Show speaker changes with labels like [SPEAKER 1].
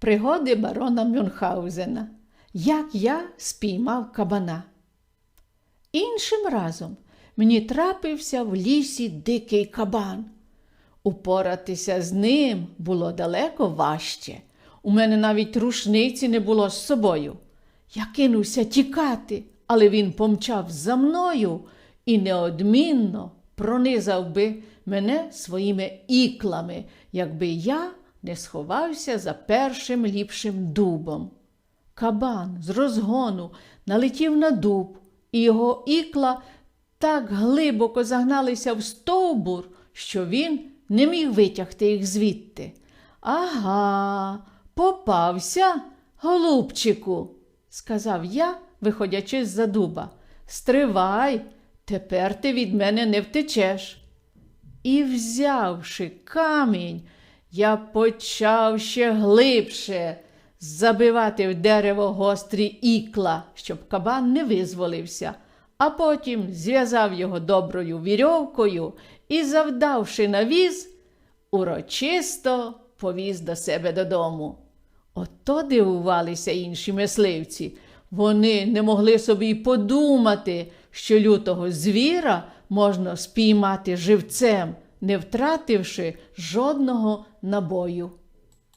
[SPEAKER 1] Пригоди барона Мюнхгаузена. Як я спіймав кабана. Іншим разом мені трапився в лісі дикий кабан. Упоратися з ним було далеко важче. У мене навіть рушниці не було з собою. Я кинувся тікати, але він помчав за мною і неодмінно пронизав би мене своїми іклами, якби я не сховався за першим ліпшим дубом. Кабан з розгону налетів на дуб, і його ікла так глибоко загналися в стовбур, що він не міг витягти їх звідти. Ага, попався, голубчику, сказав я, виходячи з-за дуба. Стривай, тепер ти від мене не втечеш. І, взявши камінь, я почав ще глибше забивати в дерево гострі ікла, щоб кабан не визволився, а потім зв'язав його доброю вірьовкою і, завдавши на віз, урочисто повіз до себе додому. Ото дивувалися інші мисливці. Вони не могли собі й подумати, що лютого звіра можна спіймати живцем, не втративши жодного набою.